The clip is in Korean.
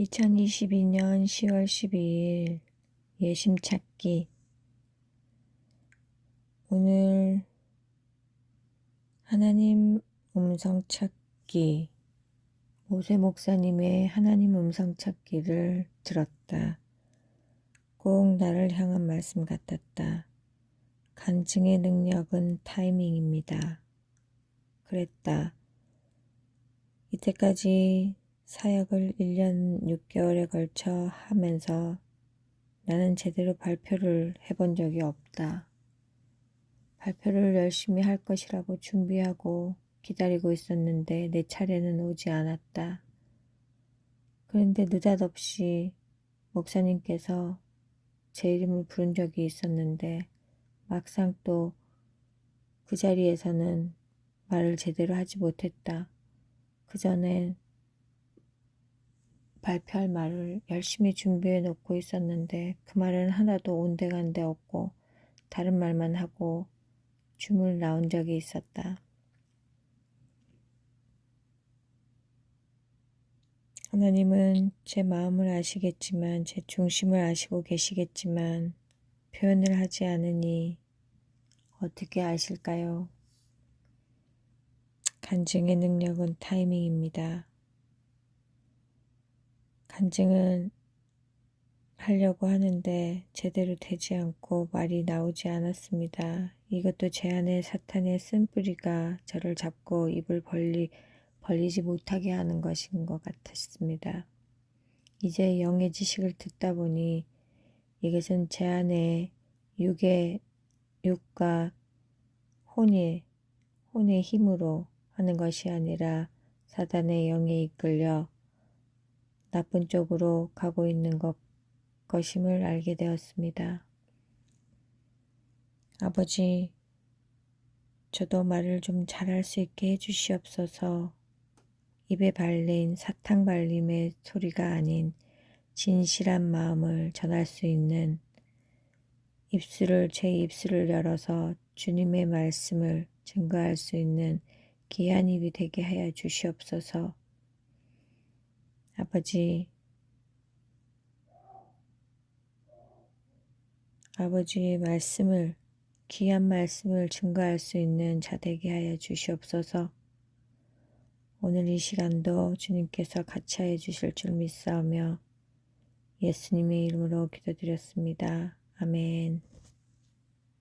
2022년 10월 12일 예심 찾기 오늘 하나님 음성 찾기 모세 목사님의 하나님 음성 찾기를 들었다. 꼭 나를 향한 말씀 같았다. 간증의 능력은 타이밍입니다. 그랬다. 이때까지 사역을 1년 6개월에 걸쳐 하면서 나는 제대로 발표를 해본 적이 없다. 발표를 열심히 할 것이라고 준비하고 기다리고 있었는데 내 차례는 오지 않았다. 그런데 느닷없이 목사님께서 제 이름을 부른 적이 있었는데 막상 또 그 자리에서는 말을 제대로 하지 못했다. 그 전엔 발표할 말을 열심히 준비해 놓고 있었는데 그 말은 하나도 온데간데 없고 다른 말만 하고 줌을 나온 적이 있었다. 하나님은 제 마음을 아시겠지만 제 중심을 아시고 계시겠지만 표현을 하지 않으니 어떻게 아실까요? 간증의 능력은 타이밍입니다. 간증은 하려고 하는데 제대로 되지 않고 말이 나오지 않았습니다. 이것도 제 안에 사탄의 쓴뿌리가 저를 잡고 입을 벌리, 벌리지 못하게 하는 것인 것 같았습니다. 이제 영의 지식을 듣다 보니 이것은 제 안에 육의, 육과 혼의, 혼의 힘으로 하는 것이 아니라 사단의 영에 이끌려 나쁜 쪽으로 가고 있는 것, 것임을 알게 되었습니다. 아버지, 저도 말을 좀 잘할 수 있게 해주시옵소서 입에 발린 사탕 발림의 소리가 아닌 진실한 마음을 전할 수 있는 입술을 제 입술을 열어서 주님의 말씀을 증거할 수 있는 귀한 입이 되게 하여 주시옵소서. 아버지, 아버지의 말씀을, 귀한 말씀을 증거할 수 있는 자 되게 하여 주시옵소서. 오늘 이 시간도 주님께서 같이 하여 주실 줄 믿사오며 예수님의 이름으로 기도드렸습니다. 아멘.